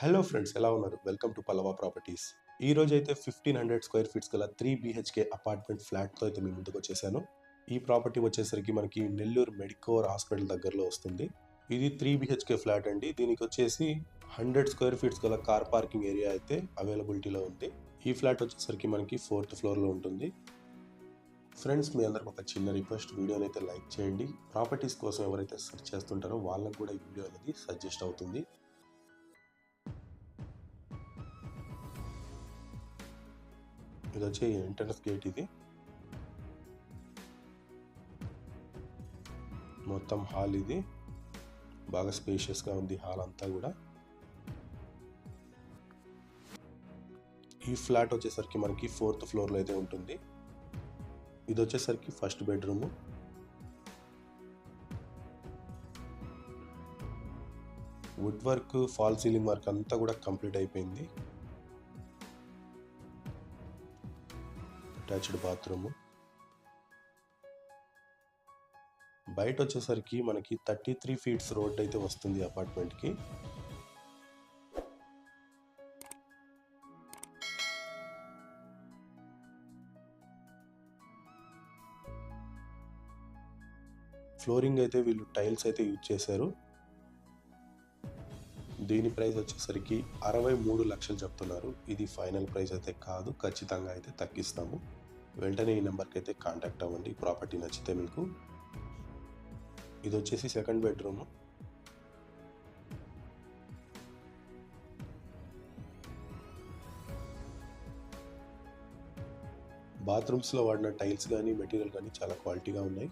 Hello friends ఎలా ఉన్నారు? Welcome to Pallava properties. ఈ రోజు అయితే ఫిఫ్టీన్ హండ్రెడ్ స్క్వేర్ ఫీట్స్ గల త్రీ బీహెచ్కే అపార్ట్మెంట్ ఫ్లాట్తో అయితే మీ ముందుకు వచ్చేసాను. ఈ ప్రాపర్టీ వచ్చేసరికి మనకి నెల్లూరు మెడికోర్ హాస్పిటల్ దగ్గరలో వస్తుంది. ఇది త్రీ బిహెచ్కే ఫ్లాట్ అండి. దీనికి వచ్చేసి హండ్రెడ్ స్క్వేర్ ఫీట్స్ గల కార్ పార్కింగ్ ఏరియా అయితే అవైలబిలిటీలో ఉంది. ఈ ఫ్లాట్ వచ్చేసరికి మనకి ఫోర్త్ ఫ్లోర్లో ఉంటుంది. ఫ్రెండ్స్ మీ అందరికి ఒక చిన్న రిక్వెస్ట్. వీడియోని అయితే లైక్ చేయండి. ప్రాపర్టీస్ కోసం ఎవరైతే సెర్చ్ చేస్తుంటారో వాళ్ళకు కూడా ఈ వీడియో అనేది సజెస్ట్ అవుతుంది. ఇది వచ్చి ఎంట్రన్స్ గేట్ ఇది. మొత్తం హాల్ ఇది. బాగా స్పేషియస్గా ఉంది హాల్ అంతా కూడా. ఈ ఫ్లాట్ వచ్చేసరికి మనకి ఫోర్త్ ఫ్లోర్లో అయితే ఉంటుంది. ఇది వచ్చేసరికి first bedroom. Wood work fall ceiling work అంతా కూడా కంప్లీట్ అయిపోయింది. Attached bathroom. బయట వచ్చేసరికి మనకి థర్టీ త్రీ ఫీట్స్ రోడ్ అయితే వస్తుంది అపార్ట్మెంట్కి. ఫ్లోరింగ్ అయితే వీళ్ళు టైల్స్ అయితే యూజ్ చేశారు. దీని ప్రైస్ వచ్చేసరికి అరవై మూడు లక్షలు చెప్తున్నారు. ఇది ఫైనల్ ప్రైస్ అయితే కాదు ఖచ్చితంగా అయితే తగ్గిస్తాము. వెంటనే ఈ నెంబర్కి అయితే కాంటాక్ట్ అవ్వండి ప్రాపర్టీ నచ్చితే మీకు. ఇది వచ్చేసి సెకండ్ బెడ్రూమ్. బాత్రూమ్స్లో వాడిన టైల్స్ కానీ మెటీరియల్ కానీ చాలా క్వాలిటీగా ఉన్నాయి.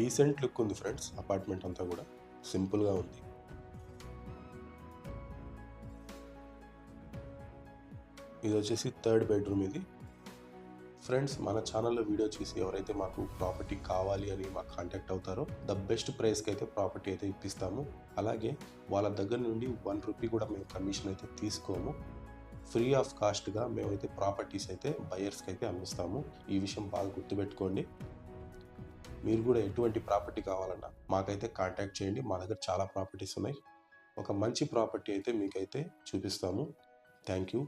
డీసెంట్ లుక్ ఉంది ఫ్రెండ్స్ అపార్ట్మెంట్ అంతా కూడా సింపుల్గా ఉంది. ఇది వచ్చేసి థర్డ్ బెడ్రూమ్ ఇది. ఫ్రెండ్స్ మన ఛానల్లో వీడియో చూసి ఎవరైతే మాకు ప్రాపర్టీ కావాలి అని మాకు కాంటాక్ట్ అవుతారో ద బెస్ట్ ప్రైస్కి అయితే ప్రాపర్టీ అయితే ఇప్పిస్తాము. అలాగే వాళ్ళ దగ్గర నుండి వన్ రూపీ కూడా మేము కమిషన్ అయితే తీసుకోము. ఫ్రీ ఆఫ్ కాస్ట్గా మేమైతే ప్రాపర్టీస్ అయితే బయర్స్కి అయితే అందిస్తాము ఈ విషయం బాగా గుర్తుపెట్టుకోండి. మీరు కూడా ఎటువంటి ప్రాపర్టీ కావాలన్నా మాకైతే కాంటాక్ట్ చేయండి. మా దగ్గర చాలా ప్రాపర్టీస్ ఉన్నాయి. ఒక మంచి ప్రాపర్టీ అయితే మీకైతే చూపిస్తాము. Thank you.